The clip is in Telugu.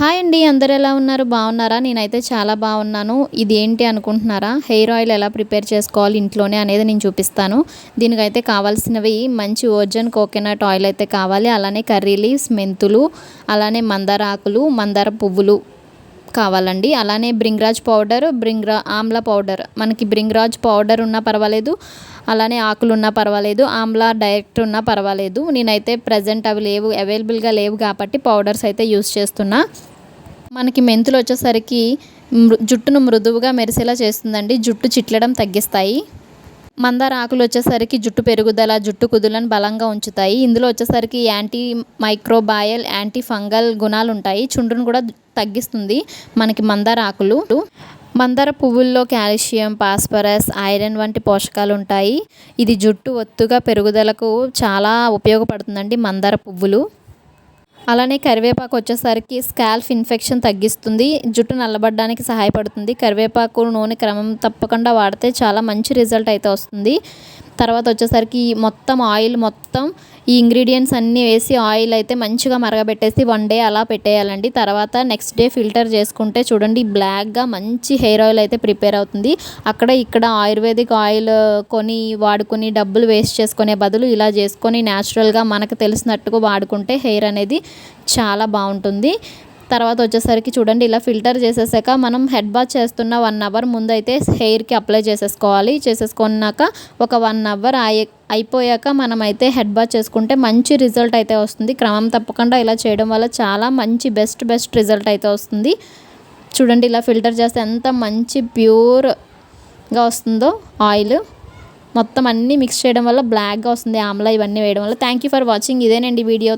హాయ్ అండి అందరు ఎలా ఉన్నారు? బాగున్నారా? నేనైతే చాలా బాగున్నాను. ఇది ఏంటి అనుకుంటున్నారా? హెయిర్ ఆయిల్ ఎలా ప్రిపేర్ చేసుకోవాలి ఇంట్లోనే అనేది నేను చూపిస్తాను. దీనికైతే కావాల్సినవి మంచి ఒరిజిన్ కోకోనట్ ఆయిల్ అయితే కావాలి. అలానే కర్రీ లీవ్స్ మెంతులు అలానే మందార ఆకులు మందార పువ్వులు కావాలండి. అలానే బ్రింగ్రాజ్ పౌడర్ బ్రింగ్రా ఆమ్లా పౌడర్. మనకి బ్రింగ్రాజ్ పౌడర్ ఉన్నా పర్వాలేదు అలానే ఆకులు ఉన్నా పర్వాలేదు ఆమ్లా డైరెక్ట్ ఉన్నా పర్వాలేదు. నేనైతే ప్రజెంట్ అవి లేవు అవైలబుల్గా లేవు కాబట్టి పౌడర్స్ అయితే యూస్ చేస్తున్నా. మనకి మెంతులు వచ్చేసరికి జుట్టును మృదువుగా మెరిసేలా చేస్తుందండి. జుట్టు చిట్లడం తగ్గిస్తాయి. మందార ఆకులు వచ్చేసరికి జుట్టు పెరుగుదల జుట్టు కుదులను బలంగా ఉంచుతాయి. ఇందులో వచ్చేసరికి యాంటీ మైక్రోబాయల్ యాంటీ ఫంగల్ గుణాలు ఉంటాయి చుండ్రును కూడా తగ్గిస్తుంది మనకి మందార ఆకులు. మందార పువ్వుల్లో కాల్షియం పాస్పరస్ ఐరన్ వంటి పోషకాలు ఉంటాయి ఇది జుట్టు ఒత్తుగా పెరుగుదలకు చాలా ఉపయోగపడుతుందండి మందార పువ్వులు. అలానే కరివేపాకు వచ్చేసరికి స్కాల్ఫ్ ఇన్ఫెక్షన్ తగ్గిస్తుంది జుట్టు నల్లబడడానికి సహాయపడుతుంది. కరివేపాకు నూనె క్రమం తప్పకుండా వాడితే చాలా మంచి రిజల్ట్ అయితే వస్తుంది. తర్వాత వచ్చేసరికి మొత్తం ఆయిల్ మొత్తం ఈ ఇంగ్రీడియంట్స్ అన్నీ వేసి ఆయిల్ అయితే మంచిగా మరగబెట్టేసి వన్ డే అలా పెట్టేయాలండి. తర్వాత నెక్స్ట్ డే ఫిల్టర్ చేసుకుంటే చూడండి బ్లాక్గా మంచి హెయిర్ ఆయిల్ అయితే ప్రిపేర్ అవుతుంది. అక్కడ ఇక్కడ ఆయుర్వేదిక్ ఆయిల్ కొని వాడుకొని డబ్బులు వేస్ట్ చేసుకునే బదులు ఇలా చేసుకొని న్యాచురల్గా మనకు తెలిసినట్టుగా వాడుకుంటే హెయిర్ అనేది చాలా బాగుంటుంది. తర్వాత వచ్చేసరికి చూడండి ఇలా ఫిల్టర్ చేసేసాక మనం హెడ్ బాత్ చేస్తున్న వన్ అవర్ ముందు అయితే హెయిర్కి అప్లై చేసేసుకోవాలి. చేసేసుకున్నాక ఒక వన్ అవర్ అయి అయిపోయాక మనం అయితే హెడ్ బాత్ చేసుకుంటే మంచి రిజల్ట్ అయితే వస్తుంది. క్రమం తప్పకుండా ఇలా చేయడం వల్ల చాలా మంచి బెస్ట్ బెస్ట్ రిజల్ట్ అయితే వస్తుంది. చూడండి ఇలా ఫిల్టర్ చేస్తే ఎంత మంచి ప్యూర్గా వస్తుందో ఆయిల్. మొత్తం అన్నీ మిక్స్ చేయడం వల్ల బ్లాక్గా వస్తుంది ఆమ్లా ఇవన్నీ వేయడం వల్ల. Thank you for watching. ఇదేనండి వీడియో.